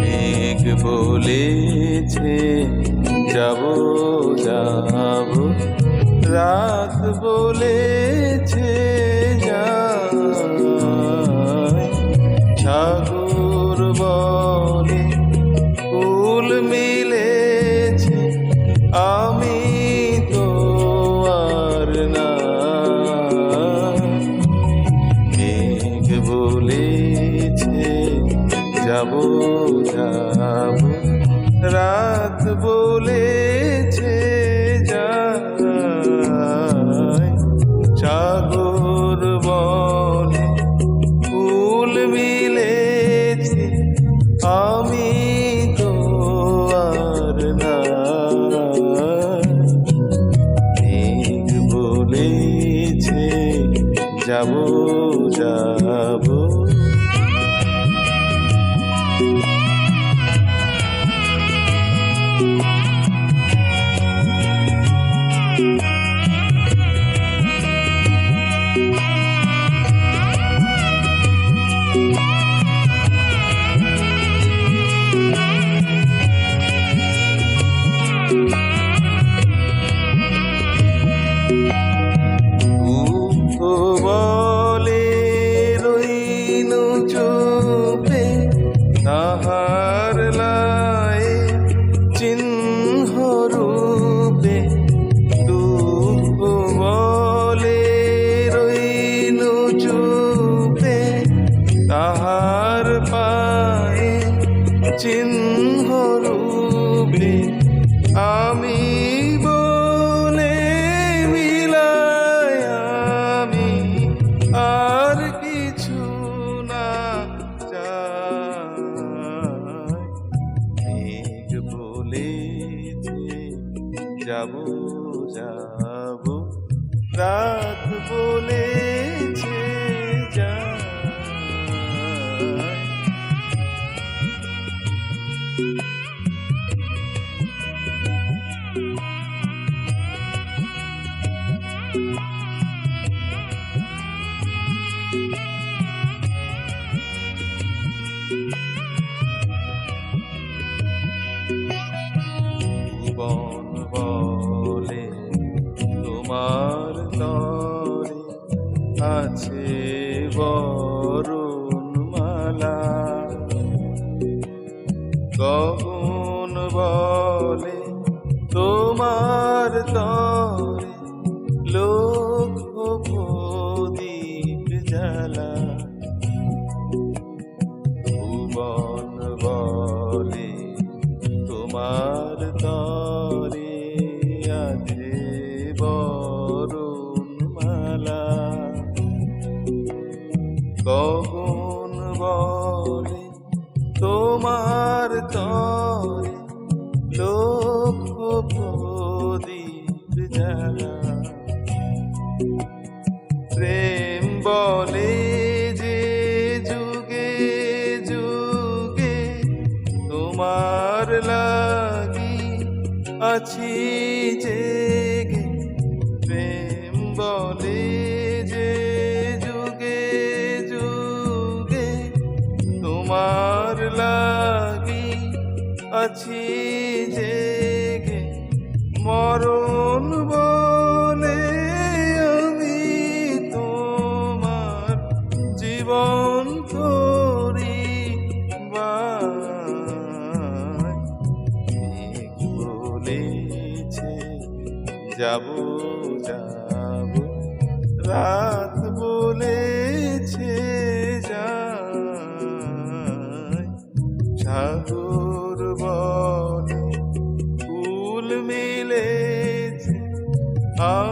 মেঘ বলেছে যাব যাব। রাত বলেছে যা সাগর যাব রাত বলেছে মিলেছে আমি তো আর না বলেছে যাব তাহার পায়ে চিহ্ন রূপে আমি বলে মিলাই আমি আর কিছু না মেঘ বলেছে যাব যাব। রাত বলেছে তোমার তরে আছে বরুণ মালা গগুন বলে তোমার তরে লোক দীপ জ্বালা? তোমার লক্ষ প্রদীপ জ্বালা। প্রেম বলে যে যুগে যুগে তোমার লাগি আছি জেগে আছি জেগে মরণ বলে আমি তোমার জীবন করি বলেছে, যাব যাব। রাত বলেছে যা সাগর আমি